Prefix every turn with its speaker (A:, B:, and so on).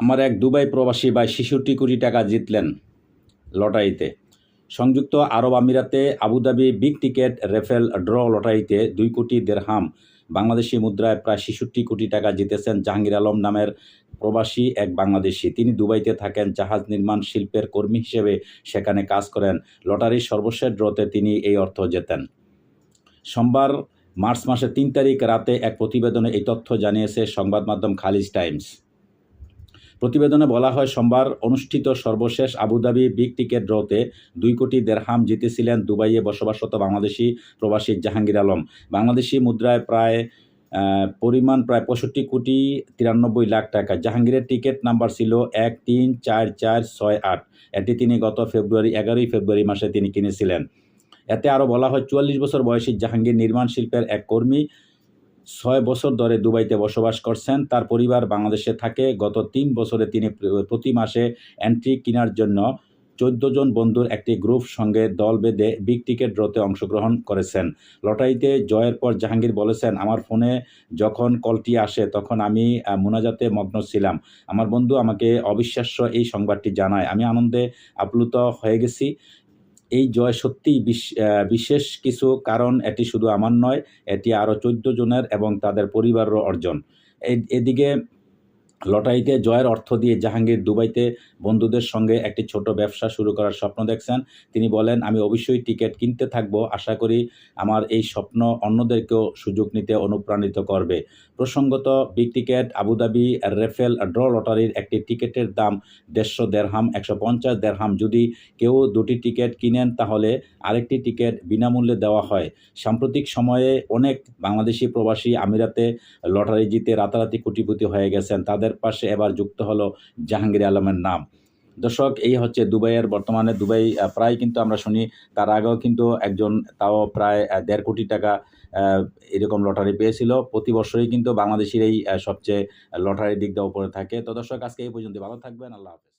A: আমার এক দুবাই প্রবাসী ভাই ছেষট্টি কোটি টাকা জিতলেন লটারিতে। সংযুক্ত আরব আমিরাতে Abu Dhabi big ticket raffle draw লটারিতে দুই কোটি দেড়হাম, বাংলাদেশি মুদ্রায় প্রায় ছেষট্টি কোটি টাকা জিতেছেন জাহাঙ্গীর আলম নামের প্রবাসী এক বাংলাদেশি। তিনি দুবাইতে থাকেন, জাহাজ নির্মাণ শিল্পের কর্মী হিসেবে সেখানে কাজ করেন। লটারির সর্বশেষ ড্রতে তিনি এই অর্থ জেতেন। সোমবার, মার্চ মাসের তিন তারিখ রাতে এক প্রতিবেদনে এই তথ্য জানিয়েছে সংবাদ মাধ্যম খালিজ টাইমস। প্রতিবেদনে বলা হয়, সোমবার অনুষ্ঠিত সর্বশেষ আবুধাবি বিগ টিকেট ড্রতে দুই কোটি দেড়হাম জিতেছিলেন দুবাইয়ে বসবাসরত বাংলাদেশি প্রবাসী জাহাঙ্গীর আলম। বাংলাদেশি মুদ্রায় প্রায় পরিমাণ প্রায় পঁয়ষট্টি কোটি তিরানব্বই লাখ টাকা। জাহাঙ্গীরের টিকিট নাম্বার ছিল এক তিন চার চার ছয় আট। এটি তিনি গত ফেব্রুয়ারি, এগারোই ফেব্রুয়ারি মাসে তিনি কিনেছিলেন। এতে আরও বলা হয়, চুয়াল্লিশ বছর বয়সী জাহাঙ্গীর নির্মাণ শিল্পের এক কর্মী ছয় বছর ধরে দুবাইতে বসবাস করছেন। তার পরিবার বাংলাদেশে থাকে। গত তিন বছরে তিনি প্রতি মাসে এন্ট্রি কেনার জন্য চোদ্দ জন বন্ধুর একটি গ্রুপ সঙ্গে দল বেঁধে বিগ টিকেট ড্রতে অংশগ্রহণ করেছেন। লটারিতে জয়ের পর জাহাঙ্গীর বলেছেন, আমার ফোনে যখন কলটি আসে, তখন আমি মোনাজাতে মগ্ন ছিলাম। আমার বন্ধু আমাকে অবিশ্বাস্য এই সংবাদটি জানায়। আমি আনন্দে আপ্লুত হয়ে গেছি। এই জয় সত্যিই বিশ- বিশেষ কিছু কারণ, এটি শুধু আমার নয়, এটি আরও চোদ্দ জনের এবং তাদের পরিবারও অর্জন। এদিকে লটারিতে জয়ের অর্থ দিয়ে জাহাঙ্গীর দুবাইতে বন্ধুদের সঙ্গে একটি ছোট ব্যবসা শুরু করার স্বপ্ন দেখছেন। তিনি বলেন, আমি অবশ্যই টিকিট কিনতে থাকব। আশা করি আমার এই স্বপ্ন অন্যদেরকেও সুযোগ নিতে অনুপ্রাণিত করবে। প্রসঙ্গত, big ticket, Abu Dhabi, raffle, draw লটারির একটি টিকিটের দাম দেড়শো দেড়হাম, একশো পঞ্চাশ দেড়হাম। যদি কেউ দুটি টিকিট কিনেন, তাহলে আরেকটি টিকিট বিনামূল্যে দেওয়া হয়। সাম্প্রতিক সময়ে অনেক বাংলাদেশি প্রবাসী আমিরাতে লটারি জিতে রাতারাতি কোটিপতি হয়ে গেছেন। তাদের পাশে এবার যুক্ত হলো জাহাঙ্গীর আলমের নাম। দর্শক, এই হচ্ছে দুবাইয়ের বর্তমানে। দুবাই প্রায় কিন্তু আমরা শুনি, তার আগেও কিন্তু একজন, তাও প্রায় দেড় কোটি টাকা এরকম লটারি পেয়েছিল। প্রতি বছরই কিন্তু বাংলাদেশের এই সবচেয়ে লটারির দিক দিয়ে উপরে থাকে। তো দর্শক, আজকে এই পর্যন্ত ভালো থাকবেন। আল্লাহ হাফেজ।